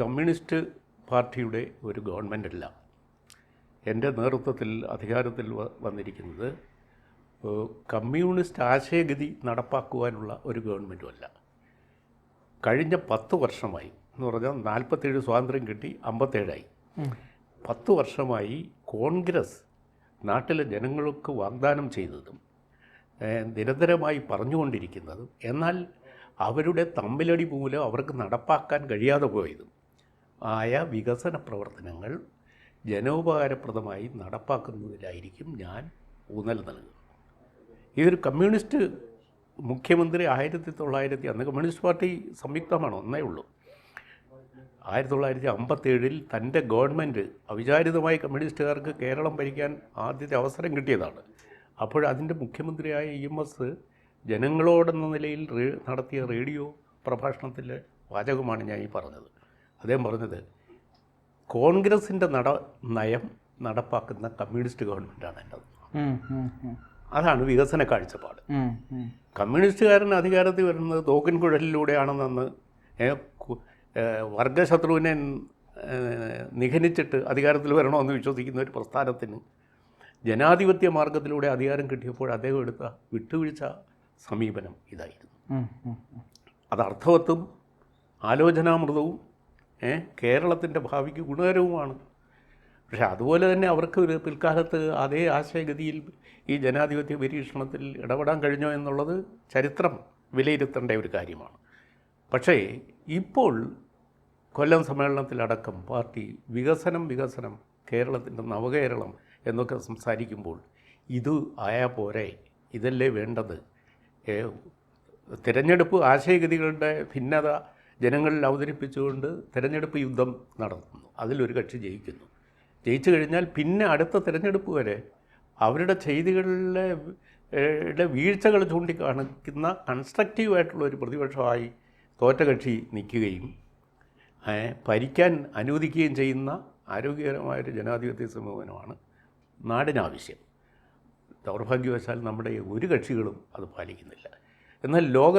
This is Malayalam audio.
കമ്മ്യൂണിസ്റ്റ് പാർട്ടിയുടെ ഒരു ഗവൺമെന്റല്ല എന്റെ നേതൃത്വത്തിൽ അധികാരത്തിൽ വന്നിരിക്കുന്നത് കമ്മ്യൂണിസ്റ്റ് ആശയഗതി നടപ്പാക്കുവാനുള്ള ഒരു ഗവൺമെന്റുമല്ല. കഴിഞ്ഞ പത്ത് വർഷമായി എന്ന് പറഞ്ഞാൽ നാൽപ്പത്തേഴ് സ്വാതന്ത്ര്യം കിട്ടി അമ്പത്തേഴായി. പത്ത് വർഷമായി കോൺഗ്രസ് നാട്ടിലെ ജനങ്ങൾക്ക് വാഗ്ദാനം ചെയ്തതും നിരന്തരമായി പറഞ്ഞുകൊണ്ടിരിക്കുന്നതും എന്നാൽ അവരുടെ തമ്മിലടി മൂലം അവർക്ക് നടപ്പാക്കാൻ കഴിയാതെ പോയതും ആയ വികസന പ്രവർത്തനങ്ങൾ ജനോപകാരപ്രദമായി നടപ്പാക്കുന്നതിലായിരിക്കും ഞാൻ ഊന്നൽ നൽകുക ഇതൊരു കമ്മ്യൂണിസ്റ്റ് മുഖ്യമന്ത്രി ആയിരത്തി തൊള്ളായിരത്തി അന്ന് കമ്മ്യൂണിസ്റ്റ് പാർട്ടി സംയുക്തമാണ് ഒന്നേ ഉള്ളൂ. ആയിരത്തി തൊള്ളായിരത്തി അമ്പത്തേഴിൽ തന്റെ ഗവൺമെന്റ് അവിചാരിതമായി കമ്മ്യൂണിസ്റ്റുകാർക്ക് കേരളം ഭരിക്കാൻ ആദ്യത്തെ അവസരം കിട്ടിയതാണ്. അപ്പോൾ അതിന്റെ മുഖ്യമന്ത്രിയായ ഇ എം എസ് ജനങ്ങളോടെന്ന നിലയിൽ നടത്തിയ റേഡിയോ പ്രഭാഷണത്തിലെ വാചകമാണ് ഞാൻ ഈ പറഞ്ഞത്. അദ്ദേഹം പറഞ്ഞത് കോൺഗ്രസിന്റെ നട നയം നടപ്പാക്കുന്ന കമ്മ്യൂണിസ്റ്റ് ഗവൺമെന്റാണ് എന്റെ. അതാണ് വികസന കാഴ്ചപ്പാട്. കമ്മ്യൂണിസ്റ്റുകാരൻ അധികാരത്തിൽ വരുന്നത് തോക്കിൻ കുഴലിലൂടെയാണെന്നു വർഗശത്രുവിനെ നിഖനിച്ചിട്ട് നിഘനിച്ചിട്ട് അധികാരത്തിൽ വരണമെന്ന് വിശ്വസിക്കുന്ന ഒരു പ്രസ്ഥാനത്തിന് ജനാധിപത്യ മാർഗത്തിലൂടെ അധികാരം കിട്ടിയപ്പോൾ അദ്ദേഹം എടുത്ത വിട്ടുവീഴ്ച സമീപനം ഇതായിരുന്നു. അത് അർത്ഥവത്തും ആലോചനാമൃതവും കേരളത്തിന്റെ ഭാവിക്ക് ഗുണകരവുമാണ്. പക്ഷേ അതുപോലെ തന്നെ അവർക്ക് ഒരു പിൽക്കാലത്ത് അതേ ആശയഗതിയിൽ ഈ ജനാധിപത്യ പരീക്ഷണത്തിൽ ഇടപെടാൻ കഴിഞ്ഞോ എന്നുള്ളത് ചരിത്രം വിലയിരുത്തേണ്ട ഒരു കാര്യമാണ്. പക്ഷേ ഇപ്പോൾ കൊല്ലം സമ്മേളനത്തിലടക്കം പാർട്ടി വികസനം വികസനം കേരളത്തിന്റെ നവകേരളം എന്നൊക്കെ സംസാരിക്കുമ്പോൾ ഇത് ആയാൽ പോരെ ഇതല്ലേ വേണ്ടത്? തിരഞ്ഞെടുപ്പ് ആശയഗതികളുടെ ഭിന്നത ജനങ്ങളിൽ അവതരിപ്പിച്ചുകൊണ്ട് തിരഞ്ഞെടുപ്പ് യുദ്ധം നടത്തുന്നു അതിലൊരു കക്ഷി ജയിക്കുന്നു. ജയിച്ചു കഴിഞ്ഞാൽ പിന്നെ അടുത്ത തിരഞ്ഞെടുപ്പ് വരെ അവരുടെ ചെയ്തികളിലെ വീഴ്ചകൾ ചൂണ്ടിക്കാണിക്കുന്ന കൺസ്ട്രക്റ്റീവായിട്ടുള്ള ഒരു പ്രതിപക്ഷമായി തോറ്റ കക്ഷി നിൽക്കുകയും ഭരിക്കാൻ അനുവദിക്കുകയും ചെയ്യുന്ന ആരോഗ്യകരമായൊരു ജനാധിപത്യ സമീപനമാണ് നാടിനാവശ്യം. ദൗർഭാഗ്യവശാൽ നമ്മുടെ ഒരു കക്ഷികളും അത് പാലിക്കുന്നില്ല. എന്നാൽ ലോക